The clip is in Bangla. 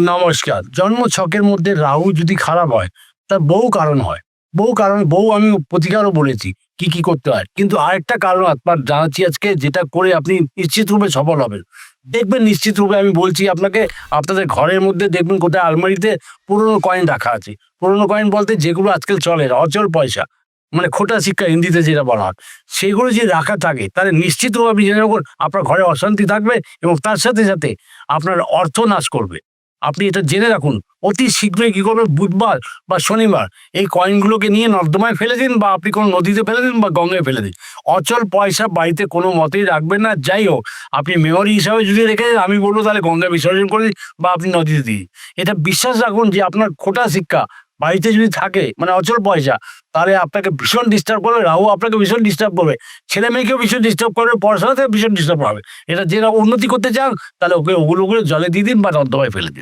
নমস্কার। জন্ম ছকের মধ্যে রাহু যদি খারাপ হয়, তার বহু কারণ হয়। বহু কারণ, বহু আমি প্রতিকারও বলেছি কি কি করতে হয়। কিন্তু আরেকটা কারণ আপনার জানাচ্ছি আজকে, যেটা করে আপনি নিশ্চিত রূপে সফল হবেন। দেখবেন নিশ্চিত রূপে আমি বলছি আপনাকে, আপনাদের ঘরের মধ্যে দেখবেন কোথায় আলমারিতে পুরনো কয়েন রাখা আছে। পুরনো কয়েন বলতে যেগুলো আজকাল চলে, অচল পয়সা মানে খোটা শিক্ষা হিন্দিতে যেটা বলা হয়। সেগুলো যে রাখা থাকে তাহলে নিশ্চিত রূপে আপনি জেনে রাখুন আপনার ঘরে অশান্তি থাকবে এবং তার সাথে সাথে আপনার অর্থ নাশ করবে। আপনি এটা জেনে রাখুন। অতি শীঘ্রই কী করবেন? বুধবার বা শনিবার এই কয়েনগুলোকে নিয়ে নর্দমায় ফেলে দিন বা আপনি কোনো নদীতে ফেলে দিন বা গঙ্গায় ফেলে দিন। অচল পয়সা বাড়িতে কোনো মতেই রাখবেন না। যাই হোক আপনি মেমোরি হিসাবে যদি রেখে দেন, আমি বলব তাহলে গঙ্গায় বিসর্জন করে দিন বা আপনি নদীতে দিন। এটা বিশ্বাস রাখুন যে আপনার খোটা শিক্ষা বাড়িতে যদি থাকে মানে অচল পয়সা তাহলে আপনাকে ভীষণ ডিস্টার্ব করবে রাহু আপনাকে ভীষণ ডিস্টার্ব করবে ছেলে মেয়েকেও ভীষণ ডিস্টার্ব করবে পড়াশোনাতে ভীষণ ডিস্টার্ব হবে এটা যেটা উন্নতি করতে চান তাহলে ওকে ওগুলো ওগুলো জলে দিয়ে দিন বা নর্দমায় ফেলে দিন।